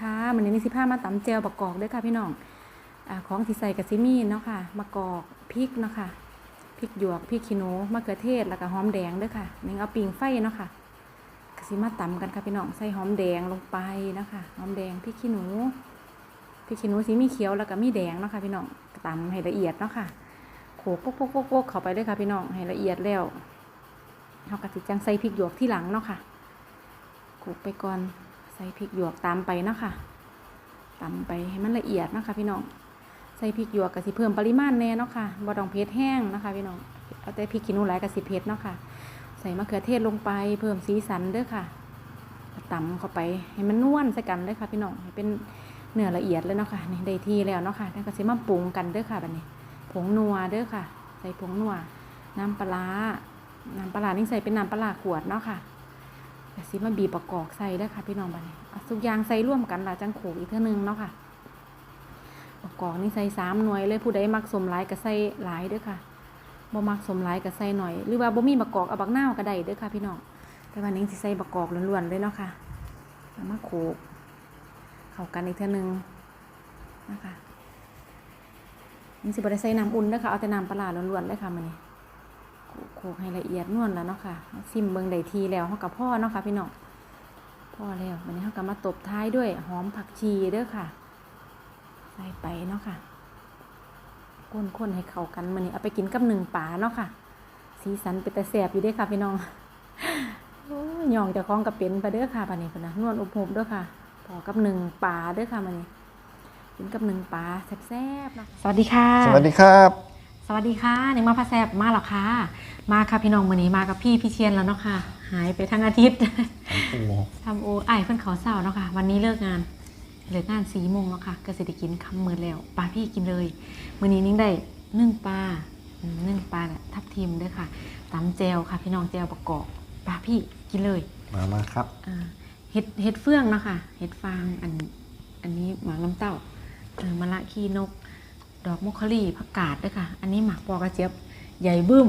ค่ะมันนี้มีสิผ้ามาตำเจียวประกอบด้วยค่ะพี่น้องอของที่ใส่กับซิมีเนาะค่ะมะกอกพริกเนาะค่ะพริกหยวกพริกขี้หนูมะเขือเทศแล้วก็หอมแดงด้วยค่ะนี่เอาปิงไฟเนาะค่ะกสิมาตำกันค่ะพี่น้องใส่หอมแดงลงไปเนาะค่ะหอมแดงพริกขี้หนูพริกขี้หนูสีมีเขียวแล้วก็มีแดงเนาะค่ะพี่น้องตำให้ละเอียดเนาะค่ะโขกโป๊กโป๊กโป๊กเข้าไปด้วยค่ะพี่น้องให้ละเอียดแล้วเราก็สิจังใส่พริกหยวกที่หลังเนาะค่ะโขกไปก่อน ใส่พริกหยวกตามไปเนาะคะตำไปให้มันละเอียดนะคะ พี่น้อง ใส่พริกหยวกกะสิเพิ่มปริมาณแน่เนาะค่ะบ่ต้องเผ็ดแห้งนะคะ พี่น้อง เอาแต่พริกขี้หนูหลายกะสิเผ็ดเนาะค่ะ ใส่มะเขือเทศลงไปเพิ่มสีสันเด้อค่ะตำเข้าไปให้มันนวลใส่กันเด้อค่ะ พี่น้องให้เป็นเนื้อละเอียดเลยเนาะค่ะนี่ได้ที่แล้วเนาะค่ะแล้วก็สิมาปรุงกันเด้อค่ะบัดนี้ ผงนัวเด้อค่ะ ใส่ผงนัว น้ำปลา น้ำปลานี่ใส่เป็นน้ำปลาขวดเนาะค่ะ ดี๋ยวสิมาบีบประกอบใส่ได้ค่ะพี่น้องบัดนี้ทุกอย่างใส่ร่วมกันละจังโขกอีกเท่านึงเนาะค่ะ ประกอบนี่ใส่สามหน่วยเลยผู้ใดมักสมหลายก็ใส่หลายเด้อค่ะบ่มักสมหลายก็ใส่หน่อย หรือว่าบ่มีประกอบเอาบักหน้าก็ได้เด้อค่ะพี่น้องแต่วันนี้สิใส่ประกอบล้วนๆเลยเนาะค่ะมาโขกเข้ากันอีกเท่านึงนะคะนี่สิบ่ได้ใส่น้ำอุ่นด้อค่ะเอาแต่น้ำปลาล้วนๆเลยค่ะมื้อนี้ โขกให้ละเอียดนวลแล้วเนาะค่ะซิมเบิงได้ทีแล้วเฮากับพ่อเนาะค่ะพี่น้องพ่อแล้ววันนี้เฮาก็มาตบท้ายด้วยหอมผักชีเด้อค่ะ ใส่ไปเนาะค่ะคนๆให้เข้ากันมื้อนี้เอาไปกินกับหนึ่งปลาเนาะค่ะ สีสันเป็นแต่แซ่บอยู่ด้อค่ะพี่น้องอย่องจะคล้องกับเป็นไปเด้อค่ะบัดนี้พนนะนวลอุบหุบเด้อค่ะพอกับหนึ่งปลาเด้อค่ะมื้อนี้กินกับหนึ่งปลาแซ่บๆเนาะสวัสดีค่ะ สวัสดีครับ สวัสดีค่ะหนึ่งมาพาแซบมาหรอคะมาค่ะพี่น้องวันนี้มากับพี่พี่เชียนแล้วเนาะค่ะ หายไปทั้งอาทิตย์ทำโอไอายเพื่อนเขาเศร้าเนาะค่ะ วันนี้เลิกงานเลิกงานสี่โมงแล้วค่ะก็เสร็จกินคำมือแล้วปลาพี่กินเลยวันนี้นิ่งได้นึ่งปลาอืมนึ่งปลาเนี่ยทับทิมด้วยค่ะตำแจวค่ะ พี่น้องแจวประกอบปลาพี่กินเลย มามาครับอ่าเห็ดเห็ดเฟื่องเนาะค่ะเห็ดฟางอันอันนี้หมากน้ำเต้าเออมะละขี้นก ดอกมกคลี่ผักกาดด้วยค่ะ อันนี้หมากปอกระเจี๊ยบใหญ่บึ้ม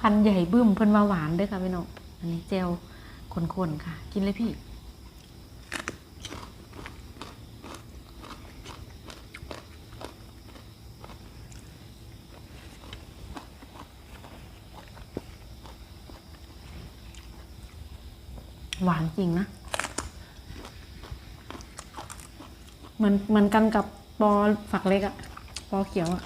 พันใหญ่บึ้มเพิ่นมาหวานด้วยค่ะพี่น้องอันนี้เจลคนๆค่ะ กินเลยพี่หวานจริงนะ เหมือนเหมือนกันกับ ปอฝักเล็กอะปอเขียวอะ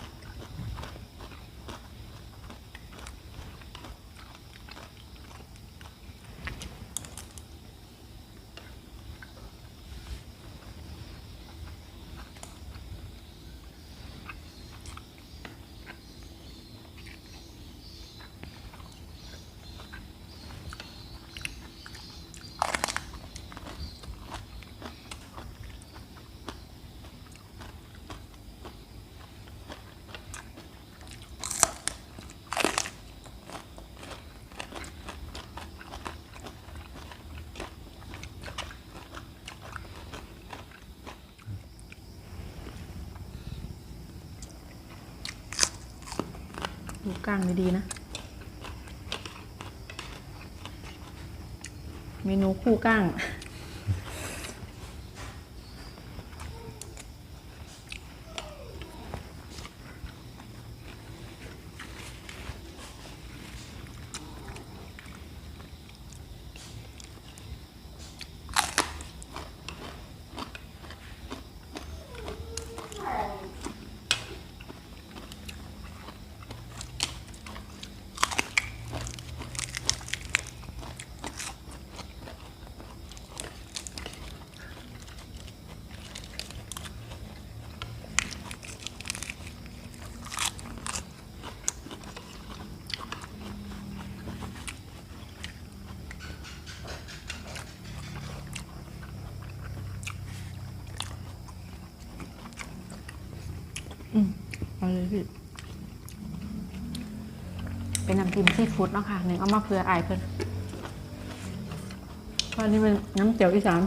ดู กลางดีๆนะ เมนูคู่ก้าง อืมเอาเลยพี่เป็นน้ำจิ้มซีฟู้ดเนาะค่ะหนึ่งเอามาเพื่ออายเพื่อนเพราะอันนี้เป็นน้ำเจียวอีสาน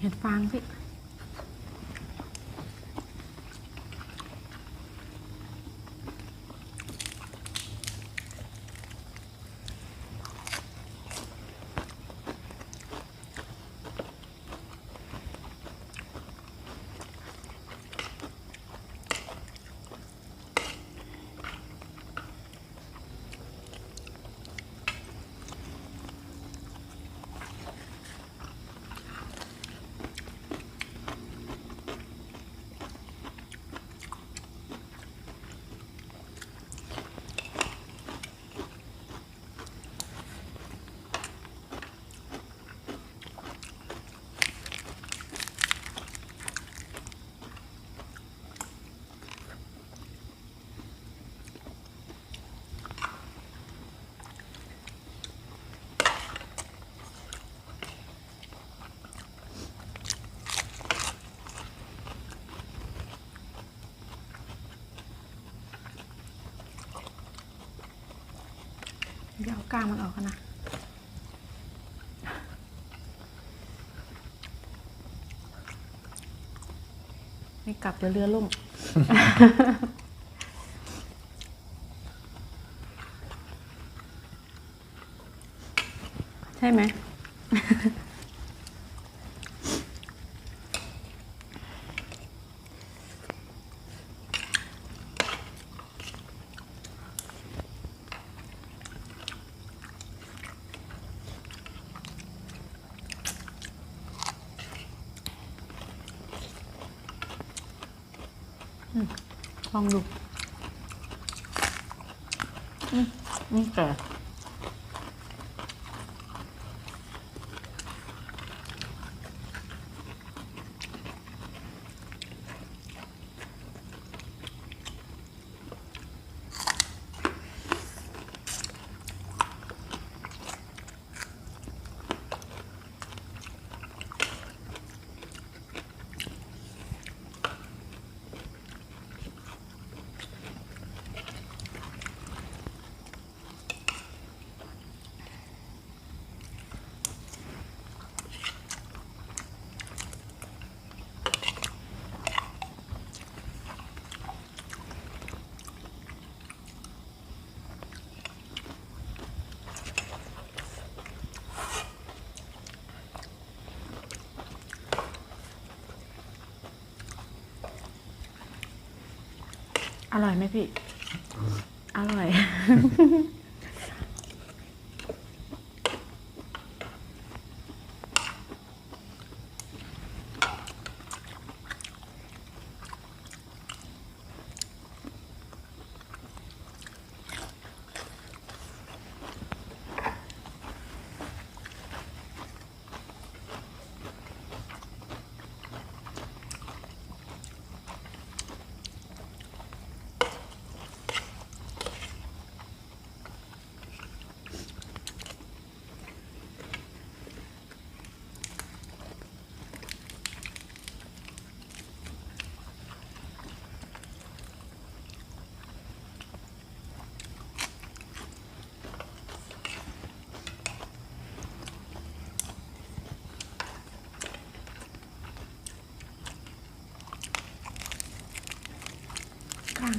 เห็ดฟางพี่ เดี๋ยวเอากลางมันออกกันนะไม่กลับเดี๋ยวเรือล่มใช่ไหม ลองดู อืมนี่แก่ อร่อยไหมพี่ อร่อย กลาง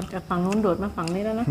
หมดจากฝั่งนู้นโดดมาฝั่งนี้แล้วนะ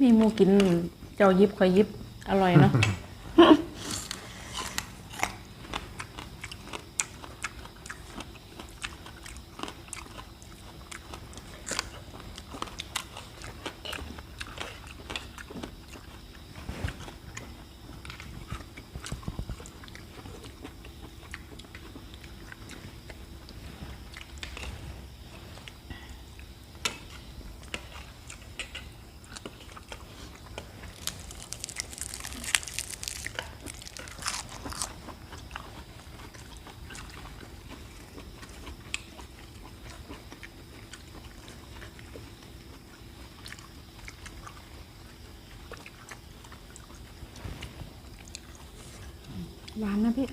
มีหมูกินเจ้ายิบคอยยิบอร่อยเนาะ หวานนะพี่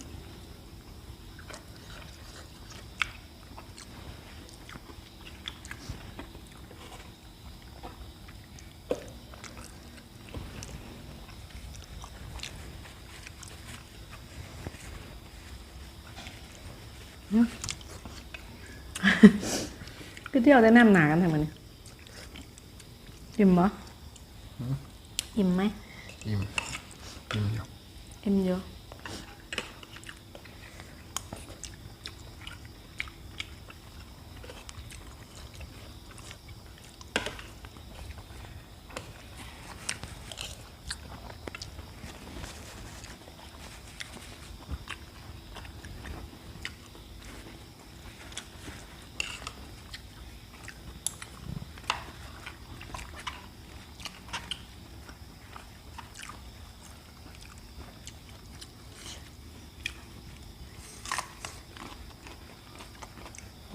ก็เที่ยวได้แนมหนากันทำไมเนี่ยอิ่มปะอิ่มไหมอิ่ม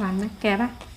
หวาน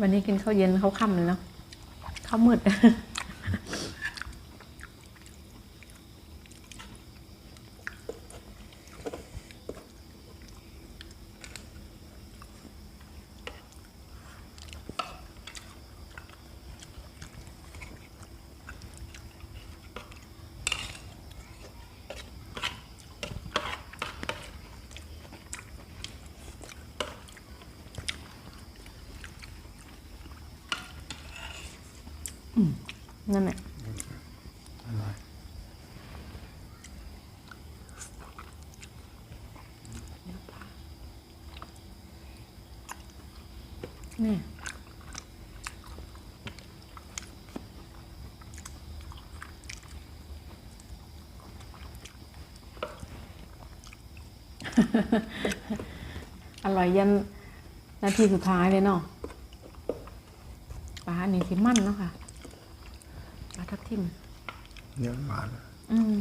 วันนี้กินข้าวเย็นข้าวค่ำเลยเนาะข้าวมืด นั่นแหละอร่อยนี่อร่อยยันนาทีสุดท้ายเลยเนาะปลาอันนี้สิมันเนาะค่ะ ทับทิมเนื้อหวานอืม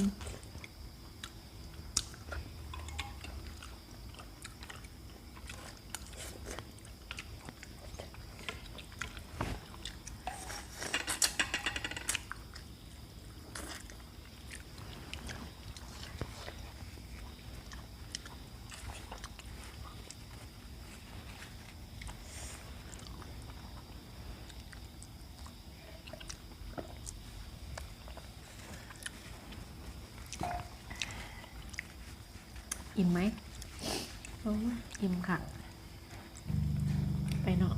อิ่มไหมโอ้อิ่มค่ะ ไปเนาะ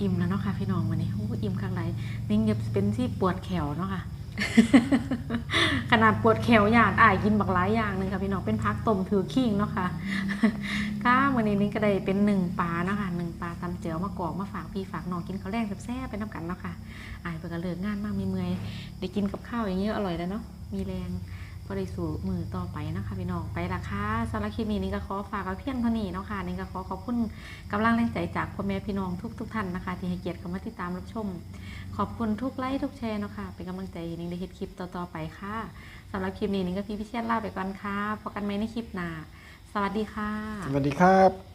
อิ่มแล้วเนาะค่ะพี่น้องวันนี้โอ้อิ่มข้างไรนิ่งจะเป็นที่ปวดแขวเนาะค่ะ ขนาดปวดแขวอย่างอ่ายกินบักหลายอย่างหนึ่งค่ะพี่น้องเป็นพักต้มถือขิงเนาะค่ะก้าวันนี้นี่ก็ได้เป็นหนึ่งปลาเนาะค่ะหนึ่งปลาตำเจียวมะกอกมาฝากพี่ฝากน้องกินข้าวแรงแซ่บๆไปน้ำกันเนาะค่ะอายเปิดกระเลิกงานมากมีเมื่อยได้กินกับข้าวอย่างเงี้ยอร่อยแล้วเนาะมีแรง ก็ได้สู่มือต่อไปนะคะพี่น้องไปละค่ะสำหรับคลิปนี้นี่ก็ขอฝากไว้เพียงเท่านี้เนาะค่ะนี่ก็ขอขอบคุณกำลังแรงใจจากพ่อแม่พี่น้องทุกทุกท่านนะคะ ที่ให้เกียรติเข้ามาติดตามรับชม ขอบคุณทุกไลค์ทุกแชร์เนาะค่ะเป็นกำลังใจให้นิ่งได้เฮ็ดคลิปต่อๆไปค่ะสำหรับคลิปนี้นิ่งก็พี่พิเชษลาไปก่อนค่ะพบกันใหม่ในคลิปหน้าสวัสดีค่ะ สวัสดีครับ